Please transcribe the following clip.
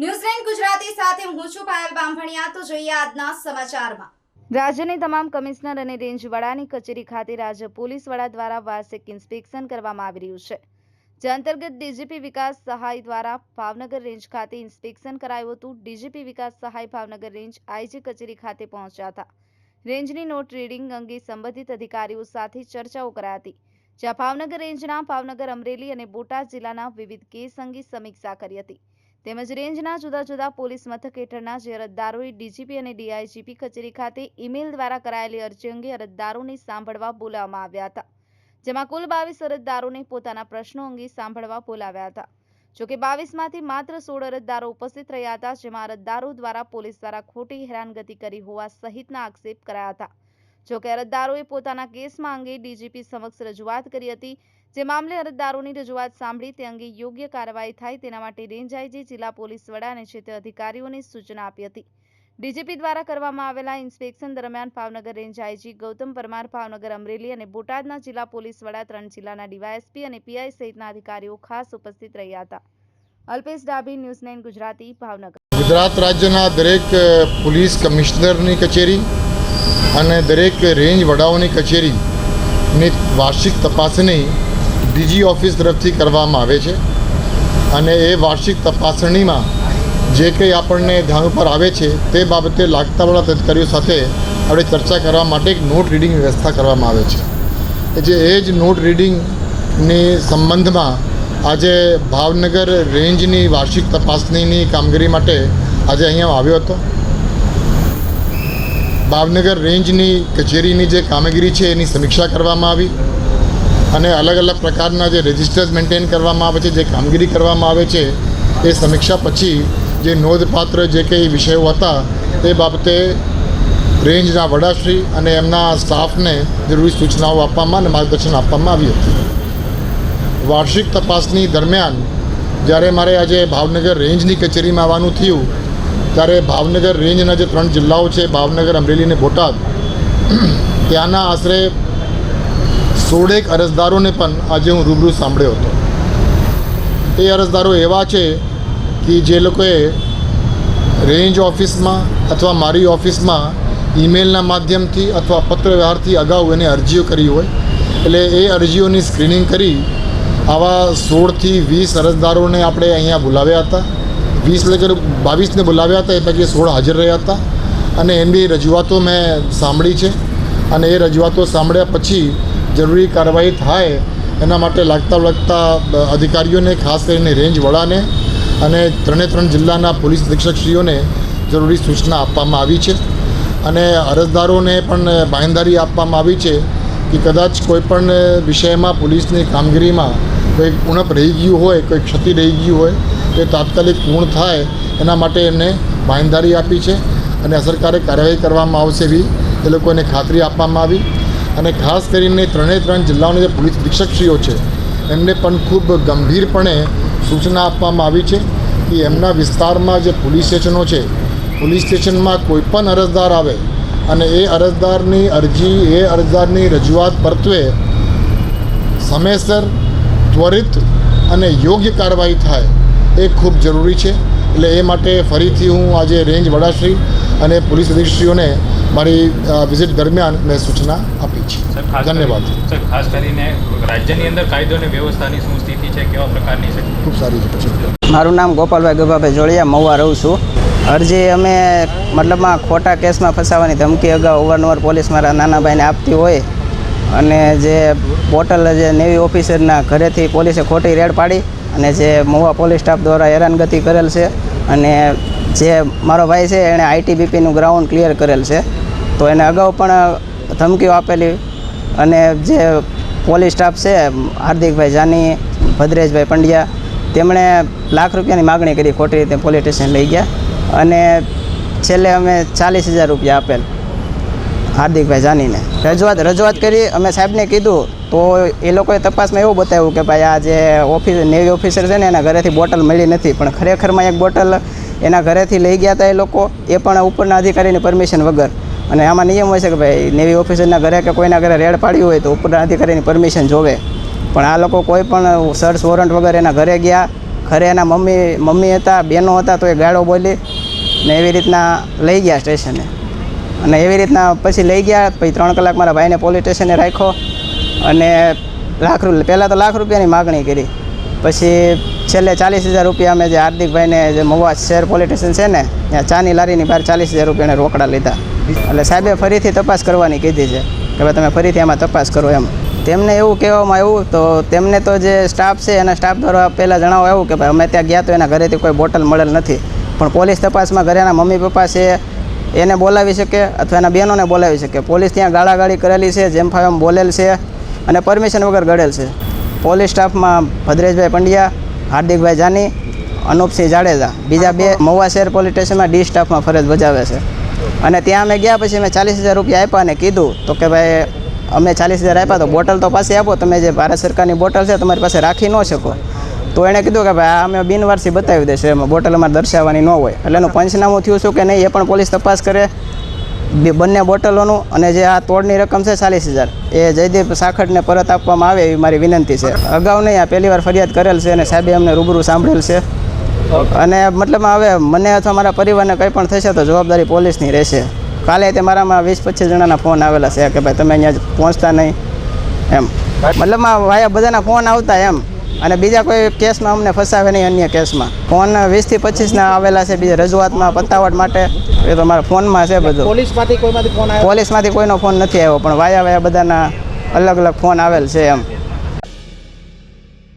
ન્યૂઝલેન્ડ ગુજરાતી સાથે હું છું પાયલ બામભણિયા. તો જોઈએ આજના સમાચારમાં. રાજ્યની તમામ કમિશનર અને રેન્જ વડાની કચેરી ખાતે રાજ્ય પોલીસ વડા દ્વારા વાર્ષિક ઇન્સ્પેક્શન કરવામાં આવી રહ્યું છે. જે અંતર્ગત ડીજીપી વિકાસ સહાય દ્વારા ભાવનગર રેન્જ ખાતે ઇન્સ્પેક્શન કરાયું હતું. ડીજીપી વિકાસ સહાય ભાવનગર રેન્જ આઈજી કચેરી ખાતે પહોંચ્યા હતા. રેન્જની નોટ રીડિંગ અંગે સંબંધિત અધિકારીઓ સાથે ચર્ચાઓ કરાઈ હતી. જ્યાં ભાવનગર રેન્જના ભાવનગર અમરેલી અને બોટાદ જિલ્લાના વિવિધ કેસ અંગે સમીક્ષા કરી હતી. તેમજ રેન્જના જુદા જુદા પોલીસ મથક હેઠળના જે અરજદારોએ ડીજીપી અને ડીઆઈજીપી કચેરી ખાતે ઈમેલ દ્વારા કરાયેલી અરજી અંગે અરજદારોને સાંભળવા બોલાવવામાં આવ્યા હતા. જેમાં કુલ બાવીસ અરજદારોને પોતાના પ્રશ્નો અંગે સાંભળવા બોલાવ્યા હતા. જોકે બાવીસમાંથી માત્ર સોળ અરજદારો ઉપસ્થિત રહ્યા હતા, જેમાં અરજદારો દ્વારા પોલીસ દ્વારા ખોટી હેરાનગતિ કરી હોવા સહિતના આક્ષેપ કરાયા હતા. જોકે અરજદારોએ પોતાના કેસમાં અંગે ડીજીપી સમક્ષ રજૂઆત કરી હતી જે મામલે અરજદારોની રજૂઆત સાંભળી તે અંગે યોગ્ય કાર્યવાહી થાય તેના માટે રેન્જ આઈજી, જિલ્લા પોલીસ વડા અને ક્ષેત્ર અધિકારીઓને સૂચના આપી હતી. ડીજીપી દ્વારા કરવામાં આવેલા ઇન્સ્પેક્શન દરમિયાન ભાવનગર રેન્જ આઈજી, ગૌતમ પરમાર, ભાવનગર અમરેલી અને બોટાદના જિલ્લા પોલીસ વડા, ત્રણ જિલ્લાના ડીવાયએસપી અને પીઆઈ સહિતના અધિકારીઓ ખાસ ઉપસ્થિત રહ્યા હતા. Alpesh Dabhi, news nine Gujarati, Bhavnagar. Gujarat રાજ્યના દરેક પોલીસ કમિશનરની કચેરી અને દરેક રેન્જ વડાઓની કચેરીની વાર્ષિક તપાસણી ડીજી ઓફિસ તરફથી કરવામાં આવે છે અને એ વાર્ષિક તપાસણીમાં જે કંઈ આપણને ધ્યાન ઉપર આવે છે તે બાબતે લાગતાવાળા અધિકારીઓ સાથે આપણે ચર્ચા કરવા માટે એક નોટ રીડિંગ વ્યવસ્થા કરવામાં આવે છે. જે એ જ નોટ રીડિંગની સંબંધમાં આજે ભાવનગર રેન્જની વાર્ષિક તપાસણીની કામગીરી માટે આજે અહીંયા આવ્યો હતો. ભાવનગર રેન્જની કચેરીની જે કામગીરી છે એની સમીક્ષા કરવામાં આવી. અને અલગ અલગ પ્રકારના જે રજિસ્ટર્સ મેન્ટેન કરવામાં આવે છે, જે કામગીરી કરવામાં આવે છે, એ સમીક્ષા પછી જે નોંધપાત્ર જે કંઈ વિષયો હતા તે બાબતે રેન્જના વડાશ્રી અને એમના સ્ટાફને જરૂરી સૂચનાઓ આપવામાં અને માર્ગદર્શન આપવામાં આવ્યું હતું. વાર્ષિક તપાસની દરમિયાન, જ્યારે મારે આજે ભાવનગર રેન્જની કચેરીમાં આવવાનું થયું, ત્યારે ભાવનગર રેન્જના જે ત્રણ જિલ્લાઓ છે, ભાવનગર, અમરેલી અને બોટાદ, ત્યાંના આશરે સોળેક અરજદારોને પણ આજે હું રૂબરૂ સાંભળ્યો હતો. એ અરજદારો એવા છે કે જે લોકોએ રેન્જ ઓફિસમાં અથવા મારી ઓફિસમાં ઈમેલના માધ્યમથી અથવા પત્ર વ્યવહારથી અગાઉ એને અરજીઓ કરી હોય. એટલે એ અરજીઓની સ્ક્રીનિંગ કરી આવા સોળથી વીસ અરજદારોને આપણે અહીંયા બોલાવ્યા હતા. વીસ લગર બાવીસને બોલાવ્યા હતા, એ પૈકી સોળ હાજર રહ્યા હતા. અને એમની રજૂઆતો મેં સાંભળી છે. અને એ રજૂઆતો સાંભળ્યા પછી જરૂરી કાર્યવાહી થાય એના માટે લાગતા વળગતા અધિકારીઓને, ખાસ કરીને રેન્જ વડાને અને ત્રણે ત્રણ જિલ્લાના પોલીસ અધિક્ષકશ્રીઓને જરૂરી સૂચના આપવામાં આવી છે. અને અરજદારોને પણ બાંયધરી આપવામાં આવી છે કે કદાચ કોઈપણ વિષયમાં પોલીસની કામગીરીમાં કોઈ ઉણપ રહી ગયું હોય, કોઈ ક્ષતિ રહી ગયું હોય, તે તાત્કાલિક પૂર્ણ થાય એના માટે એમને બાંયધરી આપી છે. અને અસરકારક કાર્યવાહી કરવામાં આવશે એવી એ લોકોને ખાતરી આપવામાં આવી. અને ખાસ કરીને ત્રણેય ત્રણ જિલ્લાઓના જે પોલીસ અધિક્ષકશ્રીઓ છે, એમને પણ ખૂબ ગંભીરપણે સૂચના આપવામાં આવી છે કે એમના વિસ્તારમાં જે પોલીસ સ્ટેશનો છે, પોલીસ સ્ટેશનમાં કોઈપણ અરજદાર આવે અને એ અરજદારની અરજી, એ અરજદારની રજૂઆત પરત્વે સમયસર, ત્વરિત અને યોગ્ય કાર્યવાહી થાય એ ખૂબ જરૂરી છે. એટલે એ માટે ફરીથી હું આજે રેન્જ વડાશ્રી અને પોલીસ અધિક્ષકશ્રીઓને મારી વિઝિટ દરમિયાન મેં સૂચના આપી છે. ધન્યવાદ. સર ખાસ કરીને રાજ્યની અંદર કાયદો અને વ્યવસ્થાની શું સ્થિતિ છે કેવા પ્રકારની છે? ખૂબ સારી છે. મારું નામ ગોપાલભાઈ ગોપાભાઈ જોડિયા મહુવા રહું છું. અરજી અમે મતલબમાં ખોટા કેસમાં ફસાવાની ધમકી અગાઉ અવારનવાર પોલીસ મારા નાના ભાઈને આપતી હોય અને જે પોર્ટલ જે નેવી ઓફિસરના ઘરેથી પોલીસે ખોટી રેડ પાડી અને જે મહુવા પોલીસ સ્ટાફ દ્વારા હેરાનગતિ કરેલ છે અને જે મારો ભાઈ છે એણે આઈટીબીપીનું ગ્રાઉન્ડ ક્લિયર કરેલ છે. તો એને અગાઉ પણ ધમકીઓ આપેલી. અને જે પોલીસ સ્ટાફ છે, હાર્દિકભાઈ જાની, ભદ્રેશભાઈ પંડ્યા, તેમણે લાખ રૂપિયાની માગણી કરી ખોટી રીતે પોલીસ સ્ટેશન લઈ ગયા. અને છેલ્લે અમે ચાલીસ હજાર રૂપિયા આપેલ હાર્દિકભાઈ જાનીને. રજૂઆત રજૂઆત કરી, અમે સાહેબને કીધું, તો એ લોકોએ તપાસમાં એવું બતાવ્યું કે ભાઈ આ જે ઓફિસ, નેવી ઓફિસર છે ને, એના ઘરેથી બોટલ મળી નથી. પણ ખરેખરમાં એક બોટલ એના ઘરેથી લઈ ગયા હતા એ લોકો, એ પણ ઉપરના અધિકારીની પરમિશન વગર. અને આમાં નિયમ હોય છે કે ભાઈ નેવી ઓફિસરના ઘરે કે કોઈના ઘરે રેડ પાડ્યું હોય તો ઉપરના અધિકારીની પરમિશન જોવે. પણ આ લોકો કોઈ પણ સર્ચ વોરંટ વગર એના ઘરે ગયા, ઘરે એના મમ્મી મમ્મી હતા બહેનો હતા તો એ ગાળો બોલી ને એવી રીતના લઈ ગયા સ્ટેશને. અને એવી રીતના પછી લઈ ગયા, પછી ત્રણ કલાક મારા ભાઈને પોલીસ સ્ટેશને રાખ્યો અને લાખ રૂપિયા પહેલાં તો લાખ રૂપિયાની માગણી કરી. પછી છેલ્લે ચાલીસ હજાર રૂપિયા અમે જે હાર્દિકભાઈને જે મવા શહેર પોલીસ સ્ટેશન છે ને, ત્યાં ચાની લારીની બહાર ચાલીસ હજાર રૂપિયાને રોકડા લીધા. એટલે સાહેબે ફરીથી તપાસ કરવાની કીધી છે કે ભાઈ તમે ફરીથી આમાં તપાસ કરો એમ. તેમને એવું કહેવામાં આવ્યું તો તેમને તો જે સ્ટાફ છે એના સ્ટાફ દ્વારા પહેલાં જણાવવા એવું કે ભાઈ અમે ત્યાં ગયા તો એના ઘરેથી કોઈ બોટલ મળેલ નથી. પણ પોલીસ તપાસમાં ઘરેના મમ્મી પપ્પા છે એને બોલાવી શકે અથવા એના બહેનોને બોલાવી શકે. પોલીસ ત્યાં ગાળાગાળી કરેલી છે, જેમ ફાવે એમ બોલેલ છે અને પરમિશન વગર ગળેલ છે. પોલીસ સ્ટાફમાં ભદ્રેશભાઈ પંડ્યા, હાર્દિકભાઈ જાની, અનુપસિંહ જાડેજા. બીજા બે મહુવા શહેર પોલીસ સ્ટેશનમાં ડી સ્ટાફમાં ફરજ બજાવે છે. અને ત્યાં અમે ગયા પછી મેં ચાલીસ હજાર રૂપિયા આપ્યા અને કીધું, તો કે ભાઈ, અમે ચાલીસ હજાર આપ્યા તો બોટલ તો પાસે આપો, તમે જે ભારત સરકારની બોટલ છે તમારી પાસે રાખી ન શકો. તો એણે કીધું કે ભાઈ, આ અમે બિનવારસી બતાવી દેશે એમાં બોટલ અમારે દર્શાવવાની ન હોય. એટલે એનું પંચનામું થયું શું કે નહીં, એ પણ પોલીસ તપાસ કરે. બે- બંને બોટલોનું અને જે આ તોડની રકમ છે ચાલીસ હજાર, એ જયદીપ સાખડને પરત આપવામાં આવે એવી મારી વિનંતી છે. અગાઉ નહીં, આ પહેલી વાર ફરિયાદ કરેલ છે અને સાહેબે અમને રૂબરૂ સાંભળેલ છે. અને મતલબ હવે મને અથવા મારા પરિવારને કંઈ પણ થશે તો જવાબદારી પોલીસની રહેશે. કાલે તે મારામાં વીસ પચીસ જણાના ફોન આવેલા છે કે ભાઈ તમે અહીંયા પહોંચતા નહીં એમ. મતલબમાં વાયા બધાના ફોન આવતા એમ. અને બીજા કોઈ કેસમાં અમને ફસાવે નહીં અન્ય કેસમાં. ફોન વીસથી પચીસના આવેલા છે બીજા રજૂઆતમાં પતાવટ માટે. એ તો મારા ફોનમાં છે બધું. પોલીસમાંથી કોઈમાંથી ફોન પોલીસમાંથી કોઈનો ફોન નથી આવ્યો પણ વાયા વાયા બધાના અલગ અલગ ફોન આવેલ છે એમ.